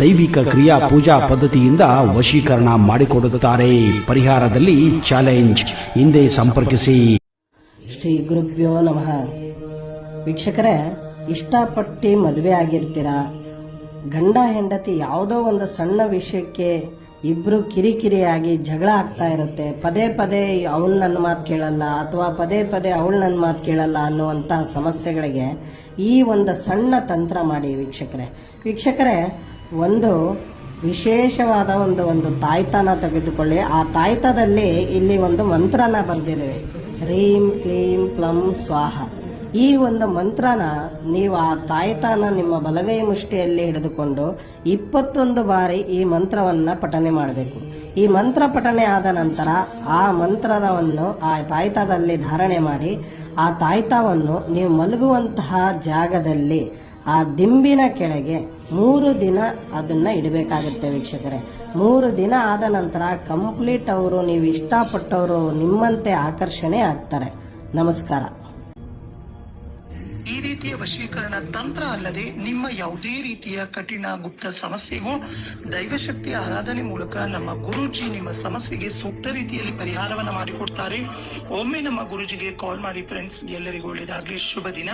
ದೈವಿಕ ಕ್ರಿಯಾ ಪೂಜಾ ಪದ್ಧತಿಯಿಂದ ವಶೀಕರಣ ಮಾಡಿಕೊಡುತ್ತಾರೆ. ಪರಿಹಾರದಲ್ಲಿ ಚಾಲೆಂಜ್. ಹಿಂದೆ ಸಂಪರ್ಕಿಸಿ. ಶ್ರೀ ಗುರುಭ್ಯೋ ನಮಃ. ವೀಕ್ಷಕರೇ, ಇಷ್ಟಪಟ್ಟು ಮದುವೆ ಆಗಿರ್ತೀರಾ? ಗಂಡ, ಹೆಂಡತಿ ಯಾವುದೋ ಒಂದು ಸಣ್ಣ ವಿಷಯಕ್ಕೆ ಇಬ್ರು ಕಿರಿಕಿರಿಯಾಗಿ ಜಗಳ ಆಗ್ತಾ ಇರುತ್ತೆ. ಪದೇ ಪದೇ ಅವಳು ನನ್ನ ಮಾತು ಕೇಳಲ್ಲ ಅಥವಾ ಪದೇ ಪದೇ ಅವಳು ನನ್ನ ಮಾತು ಕೇಳಲ್ಲ ಅನ್ನುವಂತಹ ಸಮಸ್ಯೆಗಳಿಗೆ ಈ ಒಂದು ಸಣ್ಣ ತಂತ್ರ ಮಾಡಿ ವೀಕ್ಷಕರೇ. ವೀಕ್ಷಕರೇ ಒಂದು ವಿಶೇಷವಾದ ಒಂದು ಒಂದು ತಾಯ್ತನ ತೆಗೆದುಕೊಳ್ಳಿ. ಆ ತಾಯ್ತದಲ್ಲಿ ಇಲ್ಲಿ ಒಂದು ಮಂತ್ರನ ಬರೆದಿದ್ದೇವೆ. ರೀಂ ಕ್ಲೀಂ ಪ್ಲಂ ಸ್ವಾಹ. ಈ ಒಂದು ಮಂತ್ರನ ನೀವು ಆ ತಾಯ್ತಾನ ನಿಮ್ಮ ಬಲಗೈ ಮುಷ್ಟಿಯಲ್ಲಿ ಹಿಡಿದುಕೊಂಡು ಇಪ್ಪತ್ತೊಂದು ಬಾರಿ ಈ ಮಂತ್ರವನ್ನು ಪಠನೆ ಮಾಡಬೇಕು. ಈ ಮಂತ್ರ ಪಠಣೆ ಆದ ನಂತರ ಆ ಮಂತ್ರವನ್ನು ಆ ತಾಯ್ತದಲ್ಲಿ ಧಾರಣೆ ಮಾಡಿ ಆ ತಾಯ್ತವನ್ನು ನೀವು ಮಲಗುವಂತಹ ಜಾಗದಲ್ಲಿ ಆ ದಿಂಬಿನ ಕೆಳಗೆ ಮೂರು ದಿನ ಅದನ್ನ ಇಡಬೇಕಾಗುತ್ತೆ ವೀಕ್ಷಕರೇ. ಮೂರು ದಿನ ಆದ ನಂತರ ಕಂಪ್ಲೀಟ್ ಅವರು ನೀವು ಇಷ್ಟಪಟ್ಟವರು ನಿಮ್ಮಂತೆ ಆಕರ್ಷಣೆ ಆಗ್ತಾರೆ. ನಮಸ್ಕಾರ. ಈ ವಶೀಕರಣ ತಂತ್ರ ಅಲ್ಲದೆ ನಿಮ್ಮ ಯಾವುದೇ ರೀತಿಯ ಕಠಿಣ ಗುಪ್ತ ಸಮಸ್ಯೆಗೂ ದೈವಶಕ್ತಿ ಆರಾಧನೆ ಮೂಲಕ ನಮ್ಮ ಗುರೂಜಿ ನಿಮ್ಮ ಸಮಸ್ಯೆಗೆ ಸೂಕ್ತ ರೀತಿಯಲ್ಲಿ ಪರಿಹಾರವನ್ನ ಮಾಡಿಕೊಡ್ತಾರೆ. ಒಮ್ಮೆ ನಮ್ಮ ಗುರುಜಿಗೆ ಕಾಲ್ ಮಾಡಿ ಫ್ರೆಂಡ್ಸ್ ಎಲ್ಲರಿಗೂ ಒಳ್ಳೆಯದಾಗಲಿ ಶುಭ ದಿನ.